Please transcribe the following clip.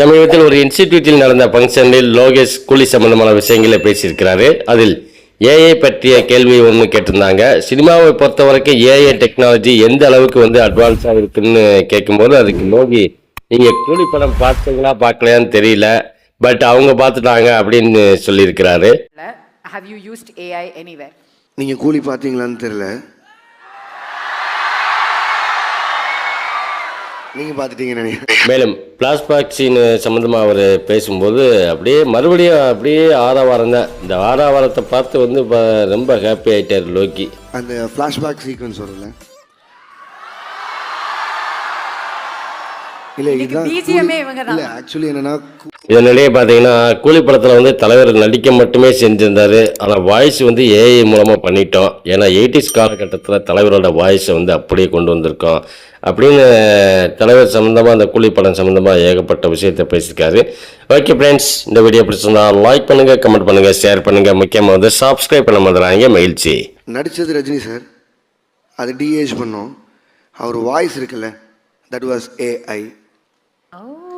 சமீபத்தில் ஒரு இன்ஸ்டிடியூட்டில் நடந்த ஃபங்க்ஷனில் லோகேஷ் கூலி சம்பந்தமான விஷயங்களை பேசியிருக்கிறாரு. அதில் ஏஐ பற்றிய கேள்வி ஒன்று கேட்டிருந்தாங்க. சினிமாவை பொறுத்த வரைக்கும் ஏஐ டெக்னாலஜி எந்த அளவுக்கு வந்து அட்வான்ஸாக இருக்குன்னு கேட்கும்போது அதுக்கு லோகி நீங்கள் கூலி படம் பார்த்தீங்களா பார்க்கலையான்னு தெரியல. பட் அவங்க பார்த்துட்டாங்க அப்படின்னு சொல்லியிருக்கிறாரு. Have you used AI anywhere? நீங்கள் கூலி பார்த்தீங்களான்னு தெரில நீங்கள் பார்த்துட்டீங்கன்னு நினைக்கிறேன். மேலும் பிளாஸ்பாக் சீன் சம்மந்தமாக அவர் பேசும்போது அப்படியே மறுபடியும் அப்படியே ஆறாவாரம் தான். இந்த ஆறாவாரத்தை பார்த்து வந்து இப்போ ரொம்ப ஹாப்பி ஆயிட்டார் லோக்கி. அந்த ஃப்ளாஷ்பேக் சீக்வன்ஸ் வரும்ல இல்லை இதுதான். இல்லை ஆக்சுவலி என்னன்னா இதனிடையே பார்த்தீங்கன்னா கூலி படத்தில் வந்து தலைவர் நடிக்க மட்டுமே செஞ்சிருந்தாரு. ஆனால் வாய்ஸ் வந்து ஏஐ மூலமாக பண்ணிட்டோம். ஏன்னா எயிட்டிஸ் காலகட்டத்தில் தலைவரோட வாய்ஸை வந்து அப்படியே கொண்டு வந்திருக்கோம். அப்படின்னு தலைவர் சம்மந்தமாக அந்த கூலி படம் சம்மந்தமாக ஏகப்பட்ட விஷயத்தை பேசியிருக்காரு. ஓகே ஃப்ரெண்ட்ஸ் இந்த வீடியோ பிடிச்சிருந்தா லைக் பண்ணுங்கள் கமெண்ட் பண்ணுங்கள் ஷேர் பண்ணுங்கள் முக்கியமாக வந்து சப்ஸ்கிரைப் பண்ண மாதிரிங்க மகிழ்ச்சி. நடித்தது ரஜினி சார். அது டிஏஜ் பண்ணோம். அவர் வாய்ஸ் இருக்குல்ல தட் வாஸ் ஏஐ Oh.